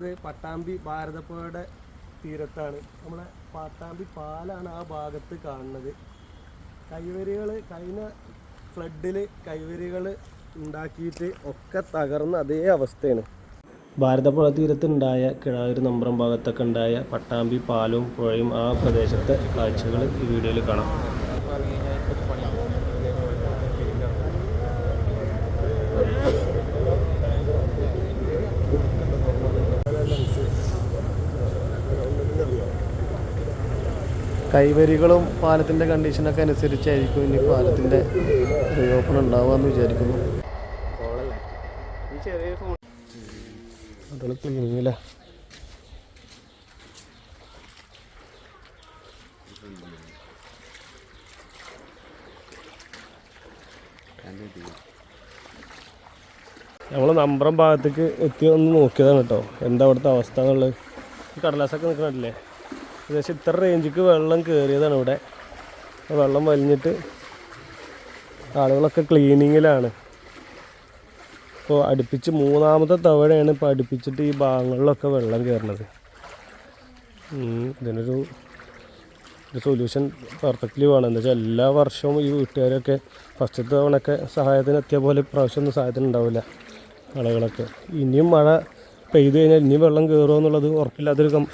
ഇത് പട്ടാമ്പി ഭാരതപ്പുഴയുടെ തീരത്താണ്. നമ്മളെ പട്ടാമ്പി പാലാണ് ആ ഭാഗത്ത് കാണുന്നത്. കൈവരികൾ കഴിഞ്ഞ ഫ്ലഡിൽ കൈവരികൾ ഉണ്ടാക്കിയിട്ട് ഒക്കെ തകർന്ന അതേ അവസ്ഥയാണ്. ഭാരതപ്പുഴ തീരത്തുണ്ടായ കിഴായൂർ നമ്പ്രം ഭാഗത്തൊക്കെ ഉണ്ടായ പട്ടാമ്പി പാലവും പുഴയും ആ പ്രദേശത്തെ കാഴ്ചകൾ ഈ വീഡിയോയിൽ കാണാം. കൈവരികളും പാലത്തിന്റെ കണ്ടീഷനൊക്കെ അനുസരിച്ചായിരിക്കും ഇനി പാലത്തിന്റെ റീഓപ്പൺ ഉണ്ടാവുക എന്ന് വിചാരിക്കുന്നു. നമ്മൾ നമ്പറം ഭാഗത്തേക്ക് എത്തി നോക്കിയതാണ് കേട്ടോ. എന്താ അവിടുത്തെ അവസ്ഥ എന്നുള്ളത്? ഈ കടലാസൊക്കെ നിൽക്കണില്ലേ ഏകദേശം ഇത്ര റേഞ്ചിക്ക് വെള്ളം കയറിയതാണ് ഇവിടെ. വെള്ളം വലിഞ്ഞിട്ട് ആളുകളൊക്കെ ക്ലീനിങ്ങിലാണ് ഇപ്പോൾ അടുപ്പിച്ച് മൂന്നാമത്തെ തവണയാണ് ഇപ്പോൾ അടുപ്പിച്ചിട്ട് ഈ ഭാഗങ്ങളിലൊക്കെ വെള്ളം കയറുന്നത് ഉം, ഇതിനൊരു ഒരു സൊല്യൂഷൻ പെർഫെക്റ്റ്ലി വേണം. എന്താ വെച്ചാൽ എല്ലാ വർഷവും ഈ വീട്ടുകാരൊക്കെ ഫസ്റ്റത്തെ തവണയൊക്കെ സഹായത്തിന് എത്തിയ പോലെ ഇപ്രാവശ്യം ഒന്നും സഹായത്തിന് ഉണ്ടാവില്ല ആളുകളൊക്കെ. ഇനിയും മഴ പെയ്തു കഴിഞ്ഞാൽ ഇനിയും വെള്ളം കയറുമോ എന്നുള്ളത് ഉറപ്പില്ലാത്തൊരു കം-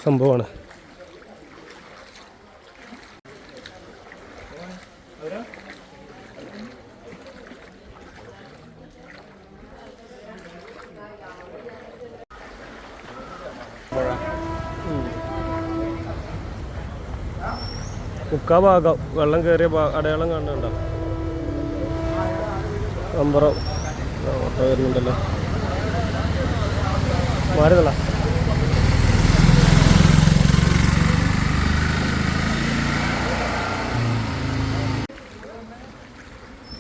മുക്കാ ഭാഗം വെള്ളം കയറിയ അടയാളം കാണുന്നുണ്ടോ? അമ്പറം ഓട്ടോ വരുന്നുണ്ടല്ലോ. മാറിയതല്ല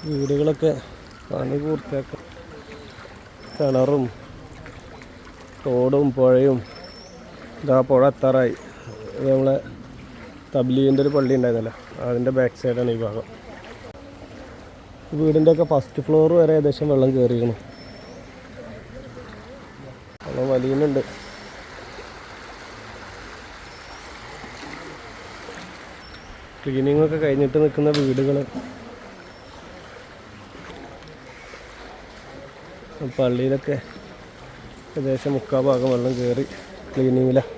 വീടുകളൊക്കെ പണി പൂർത്തിയാക്കാം കിണറും തോടും പുഴയും ഇതാ പുഴ എത്താറായി. ഇത് നമ്മളെ തബ്ലീന്റെ ഒരു പള്ളി ഉണ്ടായിരുന്നല്ലോ. അതിന്റെ ബാക്ക് സൈഡാണ് ഈ ഭാഗം. വീടിന്റെ ഒക്കെ ഫസ്റ്റ് ഫ്ലോർ വരെ ഏകദേശം വെള്ളം കയറിയിരുന്നു വെള്ളം വലിയുന്നുണ്ട്. ക്ലീനിങ് ഒക്കെ കഴിഞ്ഞിട്ട് നിൽക്കുന്ന വീടുകൾ പള്ളിയിലൊക്കെ ഏകദേശം മുക്കാൽ ഭാഗം വെള്ളം കയറി ക്ലീനിങ്ങിലാണ്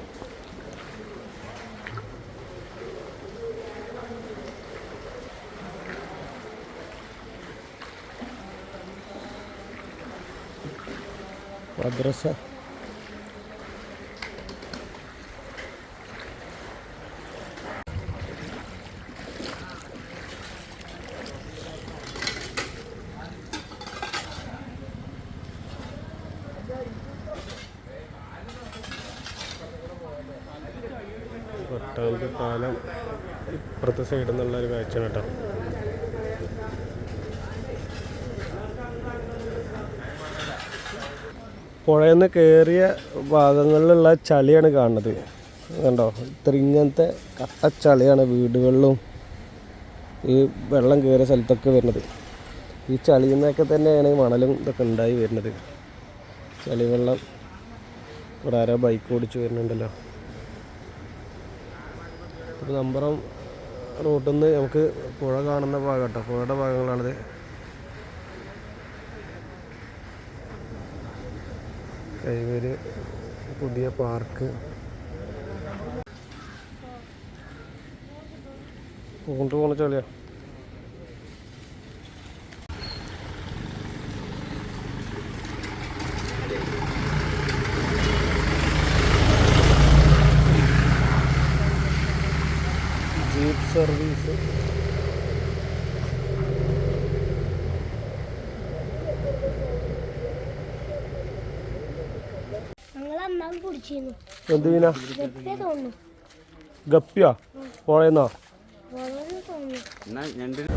മദ്രസ പട്ടാമ്പി പാലം ഇപ്പുറത്തെ സൈഡിൽ നിന്നുള്ള ഒരു കാഴ്ച കേട്ടോ. പുഴയിൽ നിന്ന് കയറിയ ഭാഗങ്ങളിലുള്ള ചളിയാണ് കാണുന്നത്. കണ്ടോ? ഇത്ര ഇങ്ങനത്തെ കട്ട ചളിയാണ് വീടുകളിലും ഈ വെള്ളം കയറിയ സ്ഥലത്തൊക്കെ വരുന്നത്. ഈ ചളിയിൽ നിന്നൊക്കെ തന്നെയാണ് മണലും ഇതൊക്കെ ഉണ്ടായി വരുന്നത്. ചളി വെള്ളം ഇവിടെ ആരോ ബൈക്ക് ഓടിച്ച് വരുന്നുണ്ടല്ലോ. ഒരു നമ്പറും റൂട്ടിൽ നിന്ന് നമുക്ക് പുഴ കാണുന്ന ഭാഗം കേട്ടോ. പുഴയുടെ ഭാഗങ്ങളാണിത്. കൈവര് പുതിയ പാർക്ക്. കൊണ്ടു പോണ സർവീസ് എന്തിനാ ഗപ്പിയാ കുടിച്ചിരുന്നു ഞണ്ടിന്